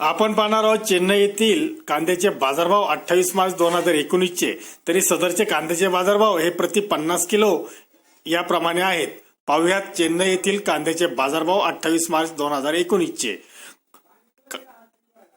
आपण पाहणार आहोत चेन्नई येथील कांद्याचे बाजारभाव अठ्ठावीस मार्च दोन हजार एकोणीसचे. तरी सदरचे कांद्याचे बाजारभाव हे प्रति पन्नास किलो याप्रमाणे आहेत. पाहुयात चेन्नई येथील कांद्याचे बाजारभाव अठ्ठावीस मार्च दोन हजार एकोणीसचे.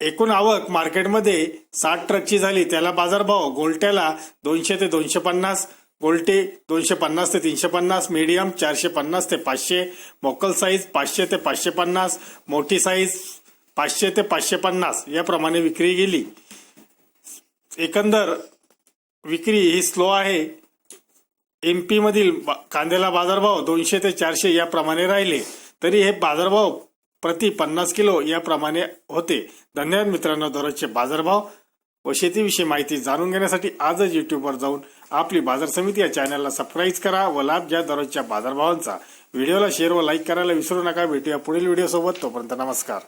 एकूण आवक मार्केटमध्ये साठ ट्रकची झाली. त्याला बाजारभाव गोलट्याला दोनशे ते दोनशे पन्नास गोलटे दोनशे पन्नास ते तीनशे पन्नास मीडियम चारशे पन्नास ते पाचशे मोकल साईज पाचशे ते पाचशे पन्नास मोठी साईज पाचशे ते पाचशे पन्नास याप्रमाणे विक्री गेली. एकंदर विक्री ही स्लो आहे. एम मधील बा- कांद्याला बाजारभाव दोनशे ते चारशे याप्रमाणे राहिले. तरी हे बाजारभाव प्रति पन्नास किलो याप्रमाणे होते. धन्यवाद मित्रांनो दररोजचे बाजारभाव व शेतीविषयी माहिती जाणून घेण्यासाठी आजच युट्यूबवर जाऊन आपली बाजार समिती या चॅनलला सबस्क्राईब करा व लाभ घ्या दररोजच्या बाजारभावांचा. व्हिडिओला शेअर व लाईक करायला विसरू नका. भेटूया पुढील व्हिडिओ सोबत. तोपर्यंत नमस्कार.